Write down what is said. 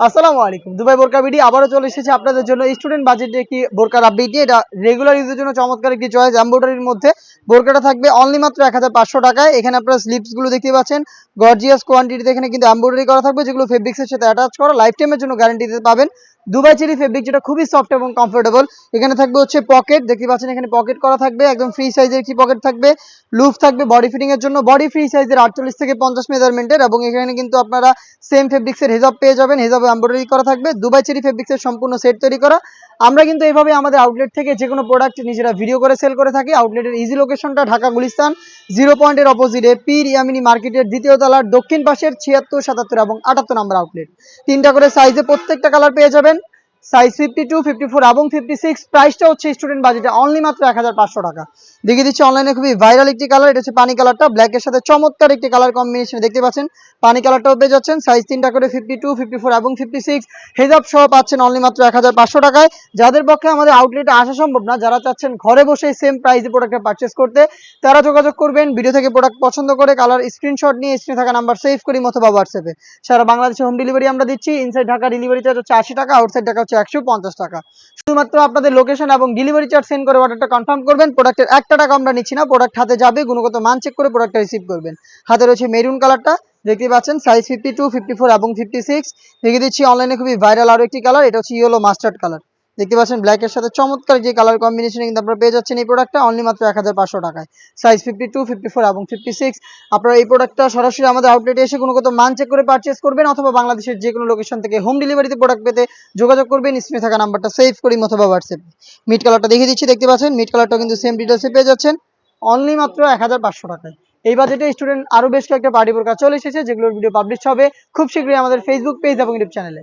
আসসালামু আলাইকুম। দুবাই বোরকা বিডি আবারও চলে এসেছে আপনাদের জন্য স্টুডেন্ট বাজেটে একটি বোরকার আপডেট এটা রেগুলার ইউজের জন্য চমৎকার একটি চয়েস এম্বোডারির মধ্যে। বোরকাটা থাকবে অনলি মাত্র এক হাজার পাঁচশো টাকায়। এখানে আপনারা স্লিপসগুলো দেখতে পাচ্ছেন। গর্জিয়াস কোয়ান্টিটিতে এখানে কিন্তু এম্বোডারি করা থাকবে, যেগুলো ফেব্রিক্সের সাথে অ্যাটাচ করা। লাইফ টাইমের জন্য গ্যারান্টিতে পাবেন। দুবাই চেরি ফেব্রিক যেটা খুবই সফট এবং কমফোর্টেবল এখানে থাকবে হচ্ছে পকেট দেখতে পাচ্ছেন এখানে পকেট করা থাকবে, একদম ফ্রি সাইজের কি পকেট থাকবে। লুফ থাকবে বডি ফিটিং এর জন্য। বডি ফ্রি সাইজের আটচল্লিশ থেকে পঞ্চাশ মেজারমেন্টের এবং এখানে কিন্তু আপনারা সেম ফেব্রিক্সের হেজাব পেয়ে যাবেন। হেজাবে এমব্রয়ডারি করা থাকবে। দুবাই চেরি ফেব্রিক্সের সম্পূর্ণ সেট তৈরি করা। আমরা কিন্তু এইভাবে আমাদের আউটলেট থেকে যে কোনো প্রোডাক্ট নিজেরা ভিডিও করে সেল করে থাকি। আউটলেটের ইজি লোকেশনটা ঢাকা গুলিস্তান জিরো পয়েন্টের অপোজিটে পীর ইয়ামিনী মার্কেটের দ্বিতীয় তলার দক্ষিণ পাশের ছিয়াত্তর, সাতাত্তর এবং আটাত্তর নম্বর আউটলেট তিনটা করে সাইজে প্রত্যেকটা কালার পেয়ে যাবেন। Size fifty two fifty four এবং ফিফটি সিক্স প্রাইসটা হচ্ছে স্টুডেন্ট বাজেটে অনলি মাত্র এক হাজার পাঁচশো টাকা। দেখিয়ে দিচ্ছি অনলাইনে খুবই ভাইরাল একটি কালার এটা হচ্ছে পানি কালারটা ব্ল্যাকের সাথে চমৎকার একটি কালার কম্বিনেশন দেখতে পাচ্ছেন। পানি কালারটাও পেয়ে যাচ্ছেন সাইজ তিনটা করে ফিফটি টু ফিফটি ফোর এবং ফিফটি সিক্স হেজাব সহ পাচ্ছেন অনলি মাত্র এক হাজার পাঁচশো টাকায়। যাদের পক্ষে আমাদের আউটলেটে আসা সম্ভব না, যারা চাচ্ছেন ঘরে বসে সেম প্রাইসে প্রোডাক্টটা পারচেস করতে, তারা যোগাযোগ করবেন ভিডিও থেকে প্রোডাক্ট পছন্দ করে কালার স্ক্রিনশট নিয়ে স্ক্রিনে থাকা নাম্বার সেভ করি, অথবা হোয়াটসঅ্যাপে সারা বাংলাদেশে হোম ডেলিভারি আমরা দিচ্ছি ইনসাইড ঢাকা ডেলিভারি চার্জ হচ্ছে আশি টাকা আউটসাইড ঢাকা হচ্ছে একশো পঞ্চাশ টাকা। শুধুমাত্র আপনাদের লোকেশন এবং ডেলিভারি চার্জ সেন্ড করে অর্ডারটা কনফার্ম করবেন প্রোডাক্টের একটা টাকা আমরা নিচ্ছি না প্রোডাক্ট হাতে যাবে, গুণগত মান চেক করে প্রোডাক্টটা রিসিভ করবেন। হাতে রয়েছে মেরুন কালারটা দেখতে পাচ্ছেন size fifty two fifty four এবং ফিফটি সিক্স দেখে দিচ্ছি অনলাইনে খুবই ভাইরাল আরও একটি কালার এটা হচ্ছে ইয়েলো মাস্টার্ড কালার দেখতে পাচ্ছেন ব্ল্যাকের সাথে চমৎকার যে কালার কম্বিনেশন কিন্তু আপনারা পেয়ে যাচ্ছেন এই প্রোডাক্টটা অনলি মাত্র এক হাজার পাঁচশো টাকায়। Size fifty two fifty four এবং ফিফটি সিক্স আপনারা এই প্রোডাক্টটা সরাসরি আমাদের আউটলেটে এসে গুণগত মান চেক করে পারচেস করবেন অথবা বাংলাদেশের যে কোনো লোকেশন থেকে হোম ডেলিভারিতে প্রোডাক্ট পেতে যোগাযোগ করবেন। স্ক্রিনে থাকা নাম্বারটা সেভ করি অথবা হোয়াটসঅ্যাপ মিট কালারটা দেখিয়ে দিচ্ছি, দেখতে পাচ্ছেন? মিট কালারটা কিন্তু সেম ডিটেলসে পেয়ে যাচ্ছেন। অনলি মাত্র এক হাজার পাঁচশো টাকায়। এই বাজেটে স্টুডেন্ট আরও বেশ কয়েকটা পার্টি বোরকা চলে এসেছে, যেগুলোর ভিডিও পাবলিশ হবে। খুব শীঘ্রই আমাদের ফেসবুক পেজ এবং ইউটিউব চ্যানেলে